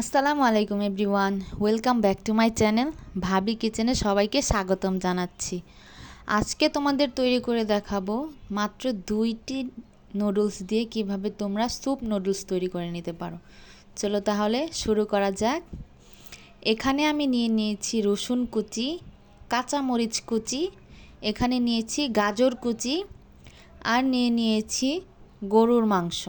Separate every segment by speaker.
Speaker 1: আসসালামু আলাইকুম everyone, welcome back to my channel ভাবি কিচেনে সবাইকে স্বাগতম জানাচ্ছি। আজকে তোমাদের তৈরি করে দেখাবো মাত্র দুইটি নুডলস দিয়ে কীভাবে তোমরা স্যুপ নুডলস তৈরি করে নিতে পারো। চলো তাহলে শুরু করা যাক। এখানে আমি নিয়ে নিয়েছি রসুন কুচি, কাঁচামরিচ কুচি, এখানে নিয়েছি গাজর কুচি, আর নিয়ে নিয়েছি গরুর মাংস।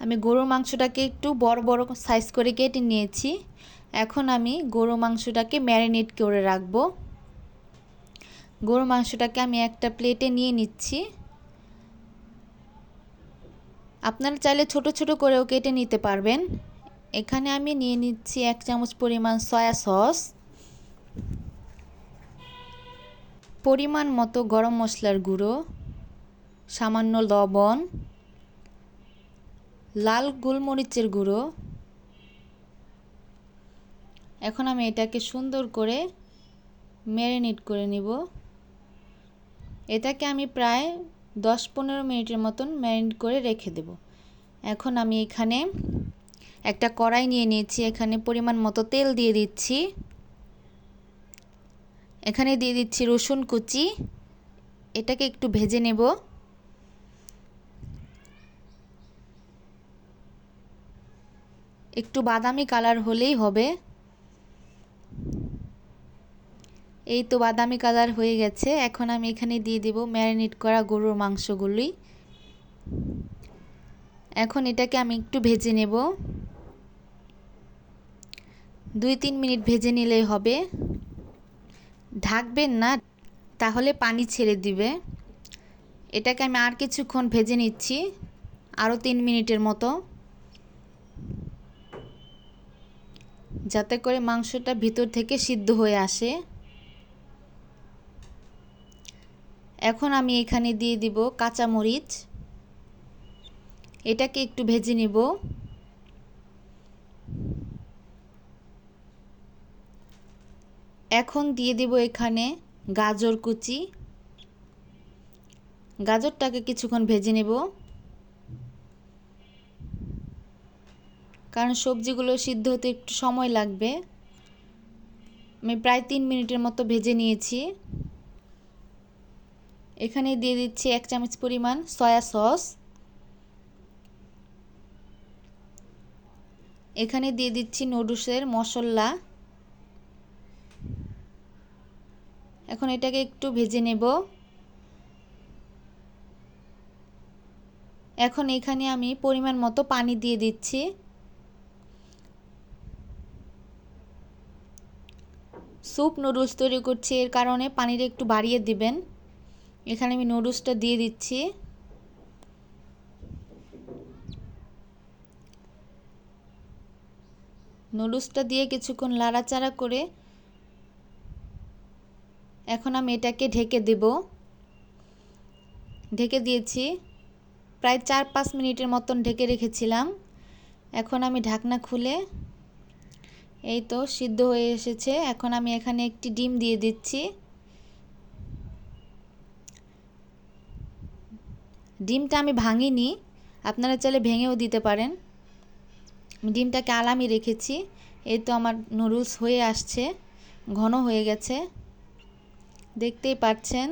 Speaker 1: আমি গরুর মাংসটাকে একটু বড় বড় সাইজ করে কেটে নিয়েছি। এখন আমি গরুর মাংসটাকে ম্যারিনেট করে রাখব। গরুর মাংসটাকে আমি একটা প্লেটে নিয়ে নিচ্ছি। আপনারা চাইলে ছোট ছোট করেও কেটে নিতে পারবেন। এখানে আমি নিয়ে নিচ্ছি এক চামচ পরিমাণ সয়া সস পরিমাণ মতো গরম মশলার গুঁড়ো। সামান্য লবণ। লাল গোলমরিচের গুঁড়ো। এখন আমি এটাকে সুন্দর করে ম্যারিনেট করে নিব। এটাকে আমি প্রায় দশ পনেরো মিনিটের মতন ম্যারিনেট করে রেখে দেব। এখন আমি এখানে একটা কড়াই নিয়ে নিয়েছি। এখানে পরিমাণ মতো তেল দিয়ে দিচ্ছি। এখানে দিয়ে দিচ্ছি রসুন কুচি। এটাকে একটু ভেজে নেব। একটু বাদামি কালার হলেই হবে। এই তো বাদামি কালার হয়ে গেছে। এখন আমি এখানে দিয়ে দেব ম্যারিনেট করা গরুর মাংসগুলি। এখন এটাকে আমি একটু ভেজে নেব। দুই তিন মিনিট ভেজে নিলেই হবে। ঢাকবেন না, তাহলে পানি ছেড়ে দিবে। এটাকে আমি আর কিছুক্ষণ ভেজে নিচ্ছি আরও তিন মিনিটের মতো। যাতে করে মাংসটা ভিতর থেকে সিদ্ধ হয়ে আসে। এখন আমি এখানে দিয়ে দিব কাঁচামরিচ। এটাকে একটু ভেজে নিব। এখন দিয়ে দিব এখানে গাজর কুচি। গাজরটাকে কিছুক্ষণ ভেজে নেব। কারণ সবজিগুলো সিদ্ধ হতে একটু সময় লাগবে। আমি প্রায় তিন মিনিটের মতো ভেজে নিয়েছি। এখানে দিয়ে দিচ্ছি এক চামচ পরিমাণ সয়া সস। এখানে দিয়ে দিচ্ছি নুডলসের মশলা। এখন এটাকে একটু ভেজে নেব। এখন এখানে আমি পরিমাণ মতো পানি দিয়ে দিচ্ছি। স্যুপ নুডলস তৈরি করছি, এর কারণে পানিটা একটু বাড়িয়ে দিবেন। এখানে আমি নুডলসটা দিয়ে দিচ্ছি। নুডলসটা দিয়ে কিছুক্ষণ লাড়াচাড়া করে এখন আমি এটাকে ঢেকে দেব। ঢেকে দিয়েছি, প্রায় চার পাঁচ মিনিটের মতন ঢেকে রেখেছিলাম। এখন আমি ঢাকনা খুলে এই তো সিদ্ধ হয়ে এসেছে। এখন আমি এখানে একটি ডিম দিয়ে দিচ্ছি। ডিমটা আমি ভাঙিনি, আপনারা চাইলে ভেঙেও দিতে পারেন। ডিমটাকে আলামি রেখেছি, এই তো আমার নুডলস হয়ে আসছে, ঘন হয়ে গেছে। দেখতেই পাচ্ছেন।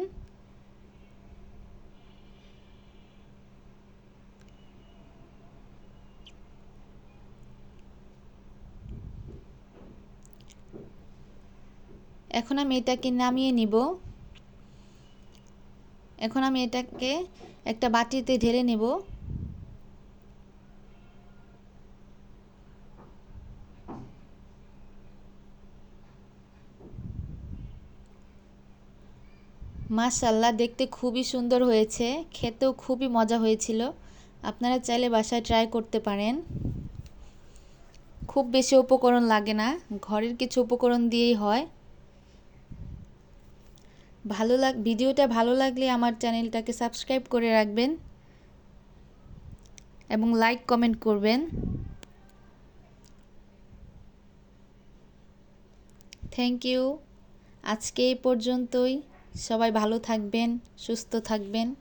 Speaker 1: এখন আমি এটাকে নামিয়ে নিব। এখন আমি এটাকে একটা বাটিতে ঢেলে নেব। মাশাল্লাহ দেখতে খুবই সুন্দর হয়েছে। খেতেও খুবই মজা হয়েছিল। আপনারা চাইলে বাসায় ট্রাই করতে পারেন। খুব বেশি উপকরণ লাগে না। ঘরের কিছু উপকরণ দিয়েই হয়। ভালো লাগ, ভিডিওটা ভালো লাগলে আমার চ্যানেলটাকে সাবস্ক্রাইব করে রাখবেন এবং লাইক কমেন্ট করবেন। থ্যাংক ইউ আজকে এই পর্যন্তই। সবাই ভালো থাকবেন, সুস্থ থাকবেন।